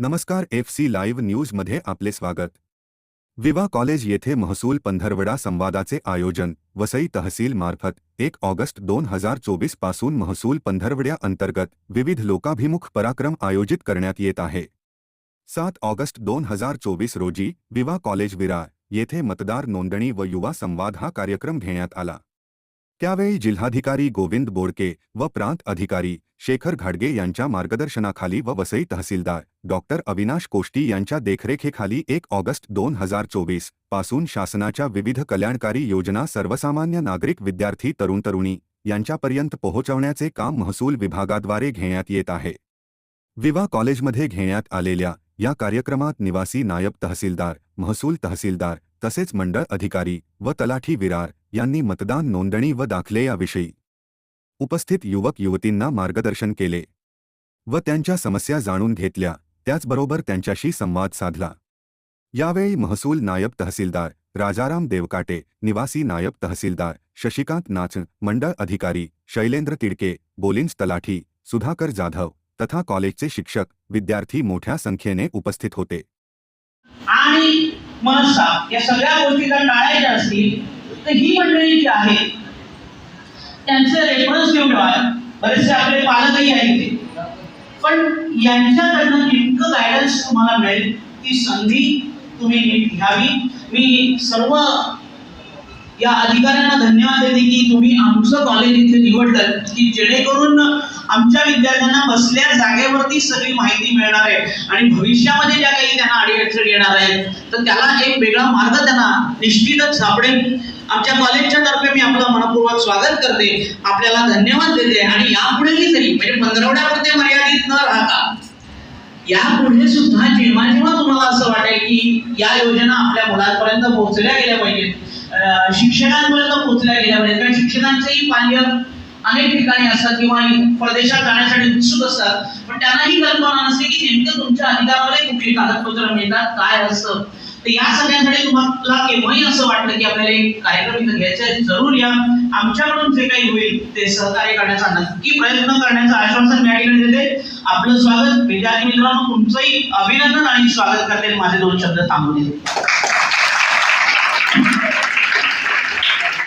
नमस्कार F C live न्यूजमध्ये आपले स्वागत. विवा कॉलेज येथे महसूल पंधरवडा संवादाचे आयोजन वसई तहसील मार्फत एक ऑगस्ट दोन हजार चोवीसपासून महसूल पंधरवड्या अंतर्गत विविध लोकाभिमुख पराक्रम आयोजित करण्यात येत आहे. सात ऑगस्ट दोन हजार चोवीस रोजी विवा कॉलेज विरार येथे मतदार नोंदणी व युवा संवाद हा कार्यक्रम घेण्यात आला. त्यावेळी जिल्हाधिकारी गोविंद बोडके व प्रांत अधिकारी शेखर घाडगे यांच्या मार्गदर्शनाखाली व वसई तहसीलदार डॉक्टर अविनाश कोष्टी यांच्या देखरेखेखाली एक ऑगस्ट दोन हजार चोवीसपासून शासनाच्या विविध कल्याणकारी योजना सर्वसामान्य नागरिक विद्यार्थी तरुण तरुणी यांच्यापर्यंत पोहोचवण्याचे काम महसूल विभागाद्वारे घेण्यात येत आहे. विवा कॉलेजमध्ये घेण्यात आलेल्या या कार्यक्रमात निवासी नायब तहसीलदार महसूल तहसीलदार तसेच मंडळ अधिकारी व तलाठी विरार यांनी मतदान नोंदणी व दाखले याविषयी उपस्थित युवक युवतींना मार्गदर्शन केले व त्यांच्या समस्या जाणून घेतल्या. त्याचबरोबर त्यांच्याशी संवाद साधला. यावेळी महसूल नायब तहसीलदार राजाराम देवकाटे निवासी नायब तहसीलदार शशिकांत नाच मंडळ अधिकारी शैलेंद्र तिडके बोलिंज तलाठी सुधाकर जाधव तथा कॉलेजचे शिक्षक विद्यार्थी मोठ्या संख्येने उपस्थित होते. आणि मनसा या सगळ्या गोष्टी जर टाळायच्या असतील तर ही मंडळी जी आहेत त्यांचे रेफरन्स घेऊन ठेवा. बरेचसे आपले पालकही आहेत ते पण यांच्याकडनं नेमकं गायडन्स तुम्हाला मिळेल. ती संधी तुम्ही नीट घ्यावी. मी सर्व या अधिकाऱ्यांना धन्यवाद देते की तुम्ही आमचं कॉलेज इथे निवडलं की जेणेकरून आमच्या विद्यार्थ्यांना बसल्या जागेवरती सगळी माहिती मिळणार आहे. आणि भविष्यामध्ये ज्या काही त्यांना अडीअडचणी येणार आहेत तर त्याला एक वेगळा मार्ग त्यांना निश्चितच सापडेल. आमच्या कॉलेजच्या तर्फे मी आपलं मनपूर्वक स्वागत करते. आपल्याला धन्यवाद देते. आणि यापुढेही जरी म्हणजे पंधरवड्यापुरते मर्यादित न राहता. यापुढे सुद्धा जेव्हा जेव्हा तुम्हाला असं वाटेल की या योजना आपल्या मुलांपर्यंत पोहोचल्या गेल्या पाहिजेत अं, शिक्षकांपर्यंत पोहोचल्या गेल्या पाहिजेत. कारण शिक्षकांचेही पाल्य अनेक ठिकाणी असतात किंवा परदेशात जाण्यासाठी उत्सुक असतात. पण त्यांनाही कल्पना नसते की नेमकं तुमच्या अधिकारामध्ये कुठली कागदपत्र मिळतात काय असतं. तर या सगळ्यांसाठी तुम्हाला केव्हाही असं वाटलं की आपल्याला एक कार्यक्रम इथं घ्यायचा आहे जरूर या. आमच्याकडून जे काही होईल ते सहकार्य करण्याचा नक्की प्रयत्न करण्याचं आश्वासन या ठिकाणी देते. आपलं स्वागत. विद्यार्थी मित्रांनो तुमचंही अभिनंदन आणि स्वागत करते. माझे दोन शब्द थांबून देते.